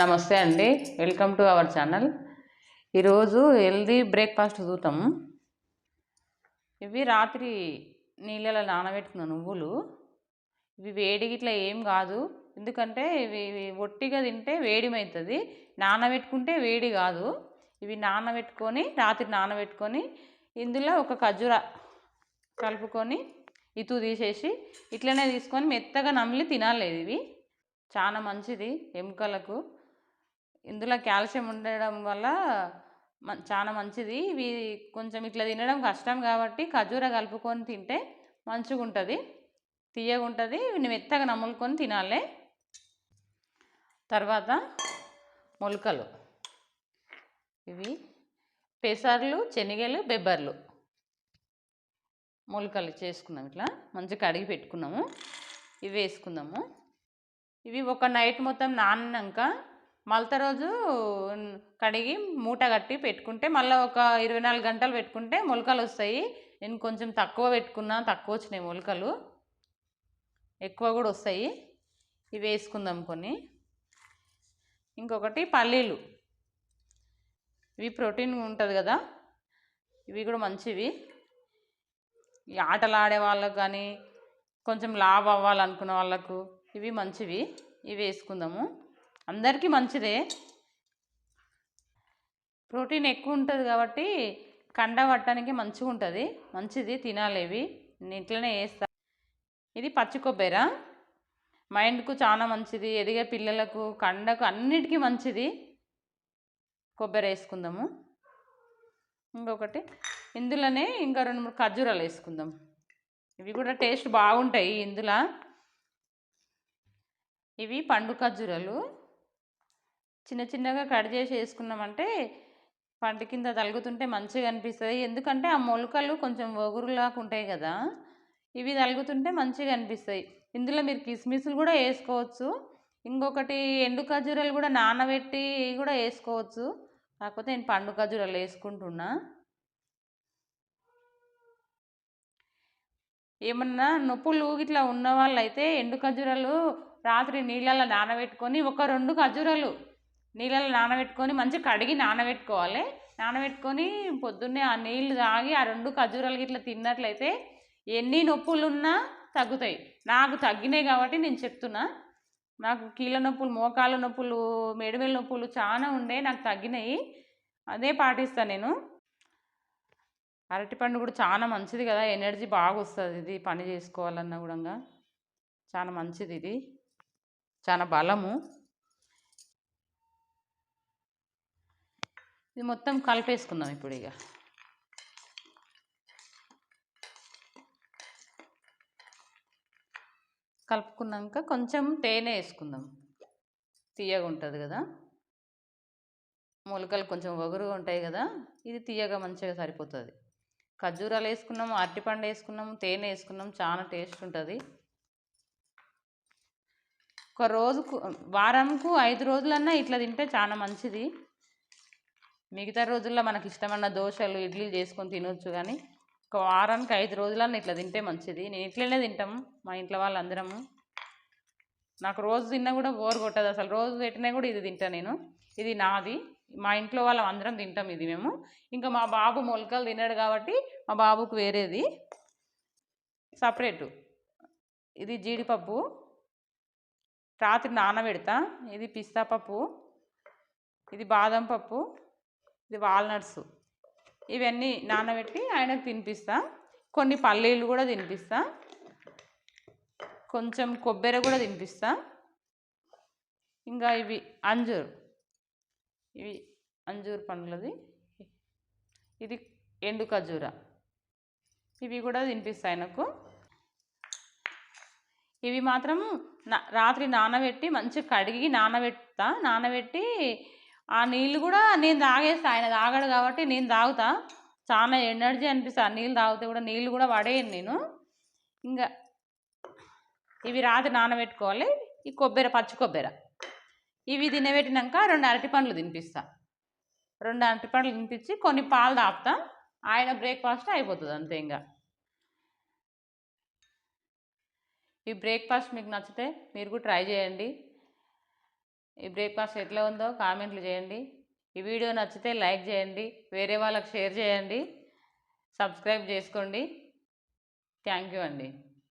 నమస్తే అండి. Welcome to our channel ఈరోజు హెల్దీ బ్రేక్ఫాస్ట్ చూద్దాం. ఇవి రాత్రి నీళ్ళలో నానబెట్టుకున్న నువ్వులు. ఇవి వేడికి ఇట్లా ఏం కాదు. ఎందుకంటే ఇవి ఇవి ఒట్టిగా తింటే వేడిమవుతుంది. నానబెట్టుకుంటే వేడి కాదు. ఇవి నానబెట్టుకొని రాత్రి నానబెట్టుకొని ఇందులో ఒక ఖర్జూర కలుపుకొని ఇతు తీసేసి ఇట్లనే తీసుకొని మెత్తగా నమిలి తినాలి ఇవి. చాలా మంచిది ఎముకలకు. ఇందులో కాల్షియం ఉండడం వల్ల మ- చాలా మంచిది. ఇవి కొంచెం ఇట్లా తినడం కష్టం కాబట్టి ఖజూర కలుపుకొని తింటే మంచిగా ఉంటుంది తీయగా ఉంటుంది ఇవి మెత్తగా నములుకొని తినాలి. తర్వాత మొలకలు. ఇవి పెసర్లు శనగలు బెబ్బర్లు. మొలకలు చేసుకున్నాం ఇట్లా. మంచిగా కడిగి పెట్టుకున్నాము. ఇవి వేసుకుందాము. ఇవి ఒక నైట్ మొత్తం నానినాక మలత రోజు కడిగి మూట కట్టి పెట్టుకుంటే మళ్ళీ ఒక ఇరవై నాలుగు గంటలు పెట్టుకుంటే మొలకలు వస్తాయి. నేను కొంచెం తక్కువ పెట్టుకున్నా తక్కువ వచ్చినాయి మొలకలు. ఎక్కువ కూడా వస్తాయి. ఇవి వేసుకుందాం కొన్ని. ఇంకొకటి పల్లీలు. ఇవి ప్రోటీన్ ఉంటుంది కదా? ఇవి కూడా మంచివి. ఈ ఆటలు ఆడే వాళ్ళకు కానీ కొంచెం లాభ అవ్వాలనుకున్న వాళ్ళకు ఇవి మంచివి. ఇవి వేసుకుందాము. అందరికీ మంచిదే. ప్రోటీన్ ఎక్కువ ఉంటుంది కాబట్టి కండ పట్టడానికి మంచిగా ఉంటుంది. మంచిది తినాలి ఇవి ఇట్లనే వేస్తా ఇది పచ్చి కొబ్బరి. మైండ్కు చాలా మంచిది. ఎదిగే పిల్లలకు కండకు అన్నిటికీ మంచిది. కొబ్బరి వేసుకుందాము. ఇంకొకటి. ఇందులోనే ఇంకా రెండు మూడు ఖర్జూరాలు వేసుకుందాం. ఇవి కూడా టేస్ట్ బాగుంటాయి ఇందులో. ఇవి పండు ఖర్జూరాలు. చిన్న చిన్నగా కట్ చేసి వేసుకున్నామంటే పంట కింద తలుగుతుంటే మంచిగా అనిపిస్తుంది. ఎందుకంటే ఆ మొలకలు కొంచెం ఒగురులాగా ఉంటాయి కదా ఇవి తలుగుతుంటే మంచిగా అనిపిస్తాయి ఇందులో మీరు కిస్మిస్లు కూడా వేసుకోవచ్చు. ఇంకొకటి ఎండు ఖర్జూరాలు కూడా నానబెట్టి కూడా వేసుకోవచ్చు. కాకపోతే నేను పండు ఖర్జూరాలు వేసుకుంటున్నా. ఏమన్నా నొప్పులు ఇట్లా ఉన్న వాళ్ళైతే ఎండు ఖర్జూరాలు రాత్రి నీళ్ళల్లో నానబెట్టుకొని ఒక రెండు ఖర్జూరాలు నీళ్ళలో నానబెట్టుకొని మంచిగా కడిగి నానబెట్టుకోవాలి. నానబెట్టుకొని పొద్దున్నే ఆ నీళ్ళు తాగి ఆ రెండు ఖర్జూరాలు ఇట్లా తిన్నట్లయితే ఎన్ని నొప్పులు ఉన్నా తగ్గుతాయి. నాకు తగ్గినాయి కాబట్టి నేను చెప్తున్నా. నాకు కీళ్ళ నొప్పులు మోకాళ్ళ నొప్పులు మెడమెల నొప్పులు చాలా ఉండే నాకు తగ్గినాయి. అదే పాటిస్తాను నేను. అరటిపండు కూడా చాలా మంచిది కదా ఎనర్జీ బాగా వస్తుంది ఇది పని చేసుకోవాలన్నా కూడా చాలా మంచిది ఇది. చాలా బలము. ఇది మొత్తం కలిపేసుకుందాం ఇప్పుడు ఇక. కలుపుకున్నాక కొంచెం తేనె వేసుకుందాం. తీయగా ఉంటుంది కదా. మొలకలు కొంచెం ఒగురుగా ఉంటాయి కదా. ఇది తీయగా మంచిగా సరిపోతుంది. ఖర్జూరాలు వేసుకున్నాము అరటిపండు వేసుకున్నాము తేనె వేసుకున్నాము చాలా టేస్ట్ ఉంటుంది. ఒక రోజుకు వారంకు ఐదు రోజులన్నా ఇట్లా తింటే చాలా మంచిది. మిగతా రోజుల్లో మనకి ఇష్టమైన దోశలు ఇడ్లీలు చేసుకొని తినొచ్చు కానీ ఒక వారానికి ఐదు రోజులన్నా ఇట్లా తింటే మంచిది. నేను ఇట్లనే తింటాము మా ఇంట్లో వాళ్ళందరము. నాకు రోజు తిన్నా కూడా బోర్ కొట్టదు. అసలు రోజు పెట్టినా కూడా ఇది తింటా నేను. ఇది నాది. మా ఇంట్లో వాళ్ళం అందరం తింటాం ఇది మేము. ఇంకా మా బాబు మొలకలు తిన్నాడు కాబట్టి మా బాబుకు వేరేది. సపరేటు. ఇది జీడిపప్పు. రాత్రి నానబెడతా. ఇది పిస్తా పప్పు. ఇది బాదం పప్పు. ఇది వాల్నట్స్. ఇవన్నీ నానబెట్టి ఆయనకు తినిపిస్తా. కొన్ని పల్లీలు కూడా తినిపిస్తా. కొంచెం కొబ్బరి కూడా తినిపిస్తా. ఇంకా ఇవి అంజూర్. ఇవి అంజూర్ పండ్లది. ఇది ఎండు ఖర్జూర. ఇవి కూడా తినిపిస్తా ఆయనకు. ఇవి మాత్రం నా రాత్రి నానబెట్టి మంచిగా కడిగి నానబెడతా. నానబెట్టి ఆ నీళ్ళు కూడా నేను తాగేస్తా. ఆయన తాగడు కాబట్టి నేను తాగుతా. చాలా ఎనర్జీ అనిపిస్తా నీళ్ళు తాగితే కూడా నీళ్ళు కూడా పడేయను నేను. ఇంకా ఇవి రాత్రి నానబెట్టుకోవాలి. ఈ కొబ్బరి పచ్చి కొబ్బరి. ఇవి తినబెట్టినాక రెండు అరటిపండ్లు తినిపిస్తా. రెండు అరటిపండ్లు తినిపించి కొన్ని పాలు తాపుతా. ఆయన బ్రేక్ఫాస్ట్ అయిపోతుంది అంతే ఇంకా. ఈ బ్రేక్ఫాస్ట్ మీకు నచ్చితే మీరు కూడా ట్రై చేయండి. ఈ బ్రేక్ఫాస్ట్ ఎట్లా ఉందో కామెంట్లు చేయండి. ఈ వీడియో నచ్చితే లైక్ చేయండి వేరే వాళ్ళకి షేర్ చేయండి సబ్స్క్రైబ్ చేసుకోండి. థ్యాంక్ యూ అండి.